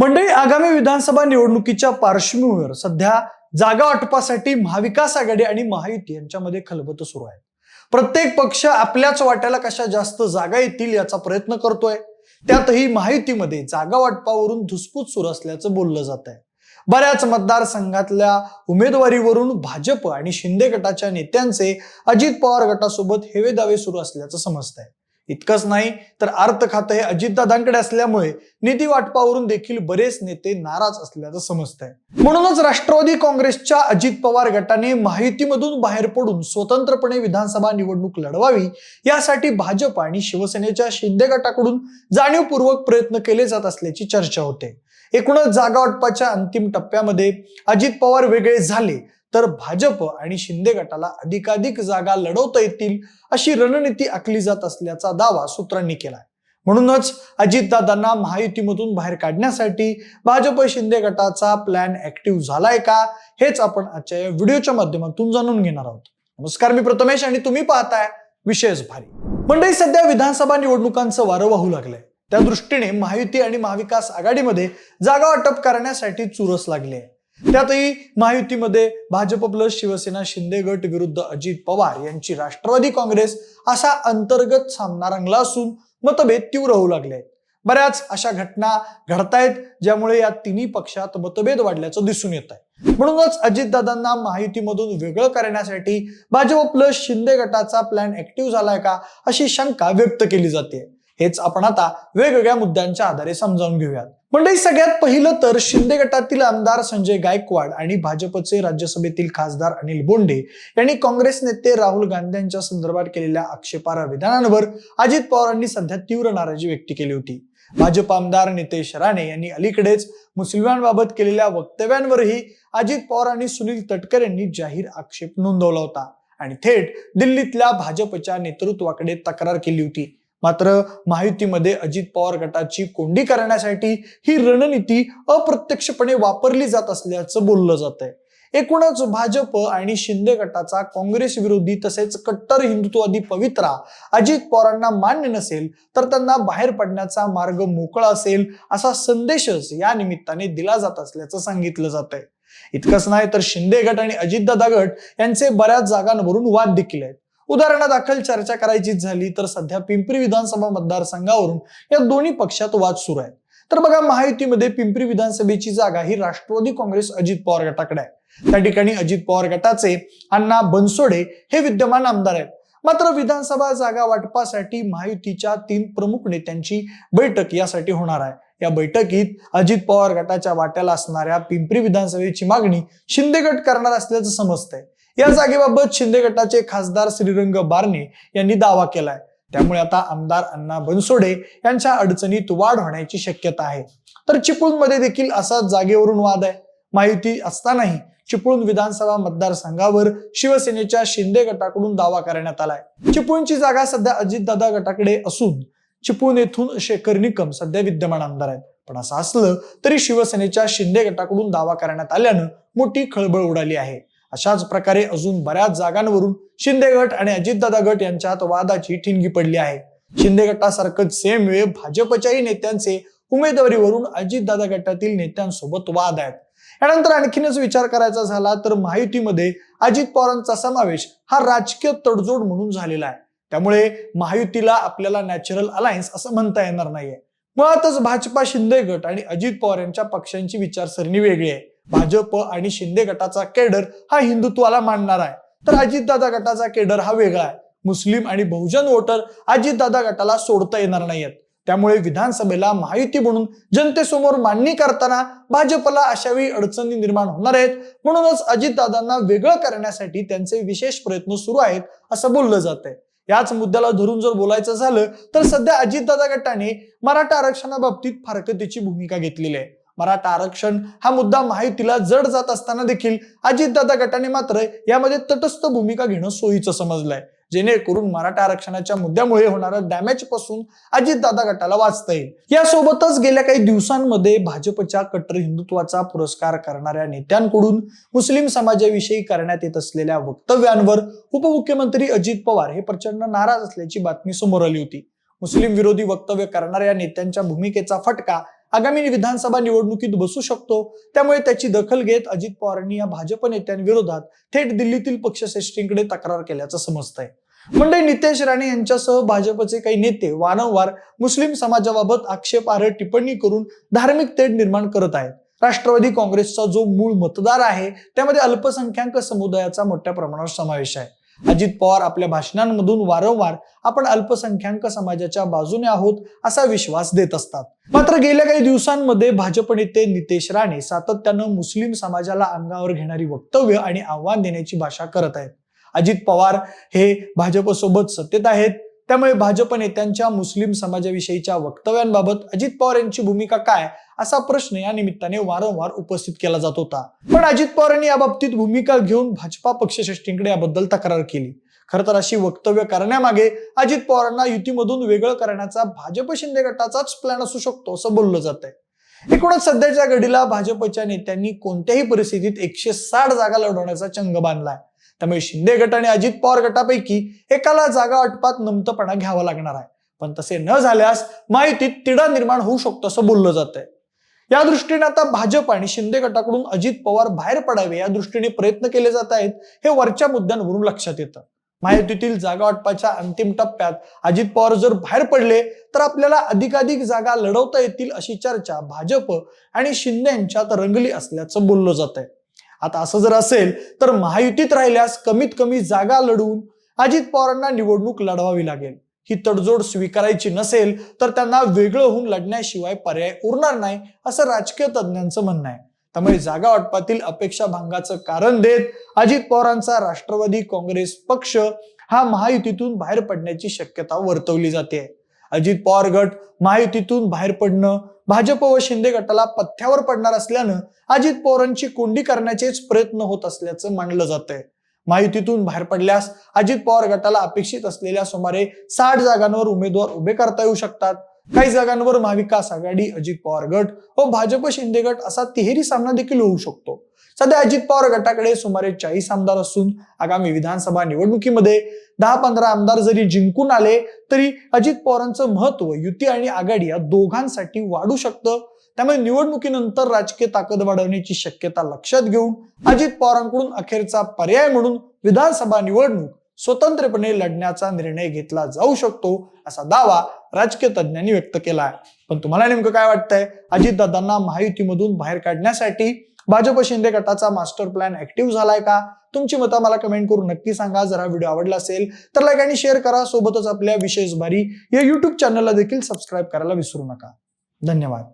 मंडळी आगामी विधानसभा निवडणुकीच्या पार्श्वभूमीवर सध्या जागा वाटपासाठी महाविकास आघाडी आणि महायुती यांच्यामध्ये खलबत सुरू आहे प्रत्येक पक्ष आपल्याच वाट्याला कशा जास्त जागा येतील याचा प्रयत्न करतोय. त्यातही महायुतीमध्ये जागा वाटपावरून धुसफूस सुरू असल्याचं बोललं जात आहे. बऱ्याच मतदारसंघातल्या उमेदवारीवरून भाजप आणि शिंदे गटाच्या नेत्यांचे अजित पवार गटासोबत हेवे दावे सुरू असल्याचं समजत आहे इतकंच नाही तर अर्थ खातं हे अजितदादांकडे असल्यामुळे निधी वाटपावरून देखील बरेच नेते नाराज असल्याचं समजत आहे म्हणूनच राष्ट्रवादी काँग्रेसच्या अजित पवार गटाने माहितीमधून बाहेर पडून स्वतंत्रपणे विधानसभा निवडणूक लढवावी यासाठी भाजप आणि शिवसेनेच्या शिंदे गटाकडून जाणीवपूर्वक प्रयत्न केले जात असल्याची चर्चा होते. एकूणच जागा वाटपाच्या अंतिम टप्प्यामध्ये अजित पवार वेगळे झाले तर भाजप आणि शिंदे गटाला अधिकाधिक जागा लढवता येतील अशी रणनीती आखली जात असल्याचा दावा सूत्रांनी केलाय. म्हणूनच अजितदादांना महायुतीमधून बाहेर काढण्यासाठी भाजप शिंदे गटाचा प्लॅन ऍक्टिव्ह झालाय का हेच आपण आजच्या या व्हिडिओच्या माध्यमातून जाणून घेणार आहोत. नमस्कार मी प्रथमेश आणि तुम्ही पाहताय विशेष भारी. मंडळी सध्या विधानसभा निवडणुकांचं वारं वाहू लागलंय. त्या दृष्टीने महायुती आणि महाविकास आघाडीमध्ये जागा वाटप करण्यासाठी चुरस लागली आहे त्यातही महायुतीमध्ये भाजप प्लस शिवसेना शिंदे गट विरुद्ध अजित पवार यांची राष्ट्रवादी काँग्रेस असा अंतर्गत सामना रंगला असून मतभेद तीव्र होऊ लागले आहेत. बऱ्याच अशा घटना घडतायत ज्यामुळे या तिन्ही पक्षात मतभेद वाढल्याचं दिसून येत आहे. म्हणूनच अजितदादांना महायुतीमधून वेगळं करण्यासाठी भाजप प्लस शिंदे गटाचा प्लॅन ऍक्टिव्ह झालाय का अशी शंका व्यक्त केली जाते. हेच आपण आता वेगवेगळ्या मुद्द्यांच्या आधारे समजावून घेऊयात. मंडळी सगळ्यात पहिलं तर शिंदे गटातील आमदार संजय गायकवाड आणि भाजपचे राज्यसभेतील खासदार अनिल बोंडे यांनी काँग्रेस नेते राहुल गांधी यांच्या संदर्भात केलेल्या आक्षेपार्ह विधानांवर अजित पवारांनी सध्या तीव्र नाराजी व्यक्त केली होती. भाजप आमदार नितेश राणे यांनी अलीकडेच मुस्लिमांबाबत केलेल्या वक्तव्यांवरही अजित पवार आणि सुनील तटकर यांनी जाहीर आक्षेप नोंदवला होता. आणि थेट दिल्लीतल्या भाजपच्या नेतृत्वाकडे तक्रार केली होती. मात्र महायुतीमध्ये अजित पवार गटाची कोंडी करण्यासाठी ही रणनीती अप्रत्यक्षपणे वापरली जात असल्याचं बोललं जात आहे एकूणच भाजप आणि शिंदे गटाचा काँग्रेस विरोधी तसेच कट्टर हिंदुत्ववादी पवित्रा अजित पवारांना मान्य नसेल तर त्यांना बाहेर पडण्याचा मार्ग मोकळा असेल असा संदेशच या निमित्ताने दिला जात असल्याचं सांगितलं जात आहे इतकंच नाही तर शिंदे गट आणि अजितदादा गट यांचे बऱ्याच जागांवरून वाद देखील आहेत. उदाहरणादाखल चर्चा करायची झाली तर सध्या पिंपरी विधानसभा मतदारसंघावरून या दोन्ही पक्षात वाद सुरू आहेत. तर बघा महायुतीमध्ये पिंपरी विधानसभेची जागा ही राष्ट्रवादी काँग्रेस अजित पवार गटाकडे आहे. त्या ठिकाणी अजित पवार गटाचे अण्णा बनसोडे हे विद्यमान आमदार आहेत. मात्र विधानसभा जागा वाटपासाठी महायुतीच्या तीन प्रमुख नेत्यांची बैठक यासाठी होणार आहे. या बैठकीत अजित पवार गटाच्या वाट्याला असणाऱ्या पिंपरी विधानसभेची मागणी शिंदे गट करणार असल्याचं समजतंय. या जागेबाबत शिंदे गटाचे खासदार श्रीरंग बारणे यांनी दावा केलाय. त्यामुळे आता आमदार अण्णा बनसोडे यांच्या अडचणीत वाढ होण्याची शक्यता आहे. तर चिपळूणमध्ये देखील असाच जागेवरून वाद आहे. माहिती असतानाही चिपळूण विधानसभा मतदारसंघावर शिवसेनेच्या शिंदे गटाकडून दावा करण्यात आलाय. चिपळूणची जागा सध्या अजितदादा गटाकडे असून चिपळूण येथून शेखर निकम सध्या विद्यमान आमदार आहेत. पण असं असलं तरी शिवसेनेच्या शिंदे गटाकडून दावा करण्यात आल्यानं मोठी खळबळ उडाली आहे. अशाच प्रकारे अजून बऱ्याच जागांवरून शिंदे गट आणि अजितदादा गट यांच्यात वादाची ठिणगी पडली आहे. शिंदे गटासारखंच सेम वेळ भाजपच्याही नेत्यांचे उमेदवारीवरून अजितदादा गटातील नेत्यांसोबत वाद आहेत. यानंतर आणखीनच विचार करायचा झाला तर महायुतीमध्ये अजित पवारांचा समावेश हा राजकीय तडजोड म्हणून झालेला आहे. त्यामुळे महायुतीला आपल्याला नॅचरल अलायन्स असं म्हणता येणार नाहीये. मुळातच भाजपा शिंदे गट आणि अजित पवार यांच्या पक्षांची विचारसरणी वेगळी आहे. भाजप आणि शिंदे गटाचा केडर हा हिंदुत्वाला मानणार आहे. तर अजितदादा गटाचा केडर हा वेगळा आहे. मुस्लिम आणि बहुजन वोटर अजितदादा गटाला सोडता येणार नाहीयेत. त्यामुळे विधानसभेला महायुती म्हणून जनतेसमोर मांडणी करताना भाजपला अशावेळी अडचणी निर्माण होणार आहेत. म्हणूनच अजितदादांना वेगळं करण्यासाठी त्यांचे विशेष प्रयत्न सुरू आहेत असं बोललं जात आहे. याच मुद्द्याला धरून जर बोलायचं झालं तर सध्या अजितदादा गटाने मराठा आरक्षणाबाबतीत फारकतीची भूमिका घेतलेली आहे. मराठा आरक्षण हा मुद्दा माहितीला जड जात असताना देखील अजितदादा गटाने मात्र यामध्ये तटस्थ भूमिका घेणं सोयीचं समजलंय. जेणेकरून मराठा आरक्षणाच्या मुद्द्यामुळे होणारा डॅमेजपासून अजितदादा गटाला वाचता येईल. यासोबतच गेल्या काही दिवसांमध्ये भाजपच्या कट्टर हिंदुत्वाचा पुरस्कार करणाऱ्या नेत्यांकडून मुस्लिम समाजाविषयी करण्यात येत असलेल्या वक्तव्यांवर उपमुख्यमंत्री अजित पवार हे प्रचंड नाराज असल्याची बातमी समोर आली होती. मुस्लिम विरोधी वक्तव्य करणाऱ्या नेत्यांच्या भूमिकेचा फटका आगामी विधानसभा निवडणुकीत बसू शकतो. त्यामुळे त्याची दखल घेत अजित पवारांनी या भाजप नेत्यांविरोधात थेट दिल्लीतील पक्षश्रेष्ठींकडे तक्रार केल्याचं समजतंय. मंडळी नितेश राणे यांच्यासह भाजपचे काही नेते वारंवार मुस्लिम समाजाबाबत आक्षेपार्ह टिप्पणी करून धार्मिक तेढ निर्माण करत आहेत. राष्ट्रवादी काँग्रेसचा जो मूळ मतदार आहे त्यामध्ये अल्पसंख्याक समुदायाचा मोठ्या प्रमाणावर समावेश आहे. अजित पवार आपल्या भाषणांमधून वारंवार आपण अल्पसंख्याक समाजाच्या बाजूने आहोत असा विश्वास देत असतात. मात्र गेल्या काही दिवसांमध्ये भाजप नेते नितेश राणे सातत्यानं मुस्लिम समाजाला अंगावर घेणारी वक्तव्य आणि आव्हान देण्याची भाषा करत आहेत. अजित पवार हे भाजपसोबत सत्तेत आहेत. त्यामुळे भाजप नेत्यांच्या मुस्लिम समाजाविषयीच्या वक्तव्यांबाबत अजित पवार यांची भूमिका काय असा प्रश्न या निमित्ताने वारंवार उपस्थित केला जात होता. पण अजित पवारांनी याबाबतीत भूमिका घेऊन भाजपा पक्षश्रेष्ठींकडे याबद्दल तक्रार केली. खर तर अशी वक्तव्य करण्यामागे अजित पवारांना युतीमधून वेगळं करण्याचा भाजप शिंदे गटाचाच प्लॅन असू शकतो असं बोललं जात आहे एकूणच सध्याच्या घडीला भाजपच्या नेत्यांनी कोणत्याही परिस्थितीत एकशे साठ जागा लढवण्याचा चंग बांधलाय. त्यामुळे शिंदे गट आणि अजित पवार गटापैकी एकाला जागा अटपात नमतपणा घ्यावा लागणार आहे. पण तसे न झाल्यास माहितीत तिढा निर्माण होऊ शकतो असं बोललं जात आहे या दृष्टीने आता भाजप आणि शिंदे गटाकडून अजित पवार बाहेर पडावे या दृष्टीने प्रयत्न केले जात आहेत हे वरच्या मुद्द्यांवरून लक्षात येतं. माहितीतील जागा वाटपाच्या अंतिम टप्प्यात अजित पवार जर बाहेर पडले तर आपल्याला अधिकाधिक जागा लढवता येतील अशी चर्चा भाजप आणि शिंदे यांच्यात रंगली असल्याचं बोललं जात आहे. आता असं जर असेल तर महायुतीत राहिल्यास कमीत कमी जागा लढवून अजित पवारांना निवडणूक लढवावी लागेल. ही तडजोड स्वीकारायची नसेल तर त्यांना वेगळं होऊन लढण्याशिवाय पर्याय उरणार नाही असं राजकीय तज्ज्ञांचं म्हणणं आहे. त्यामुळे जागा वाटपातील अपेक्षा भंगाचं कारण देत अजित पवारांचा राष्ट्रवादी काँग्रेस पक्ष हा महायुतीतून बाहेर पडण्याची शक्यता वर्तवली जाते. अजित पवार गट महायुतीतून बाहेर पडणं भाजप व शिंदे गटाला पथ्यावर पडणार असल्यानं अजित पवारांची कोंडी करण्याचेच प्रयत्न होत असल्याचं मानलं जात आहे महायुतीतून बाहेर पडल्यास अजित पवार गटाला अपेक्षित असलेल्या सुमारे साठ जागांवर उमेदवार उभे करता येऊ शकतात. काही जागांवर महाविकास आघाडी अजित पवार गट व भाजप शिंदे गट असा तिहेरी सामना देखील होऊ शकतो. सध्या अजित पवार गटाकडे सुमारे चाळीस आमदार असून आगामी विधानसभा निवडणुकीमध्ये दहा पंधरा आमदार जरी जिंकून आले तरी अजित पवारांचं महत्त्व युती आणि आघाडी या दोघांसाठी वाढू शकतं. त्यामुळे निवडणुकीनंतर राजकीय ताकद वाढवण्याची शक्यता लक्षात घेऊन अजित पवारांकडून अखेरचा पर्याय म्हणून विधानसभा निवडणूक स्वतंत्रपणे लढण्याचा निर्णय घेतला जाऊ शकतो असा दावा राजकीय तज्ज्ञांनी व्यक्त केला आहे. पण तुम्हाला नेमकं काय वाटतंय? अजितदादांना महायुतीमधून बाहेर काढण्यासाठी भाजप शिंदे गटाचा मास्टर प्लॅन ऍक्टिव्ह झालाय का? तुमची मतं मला कमेंट करून नक्की सांगा. जर हा व्हिडिओ आवडला असेल तर लाईक आणि शेअर करा. सोबतच आपल्या विशेष भारी या युट्यूब चॅनलला देखील सबस्क्राईब करायला विसरू नका. धन्यवाद.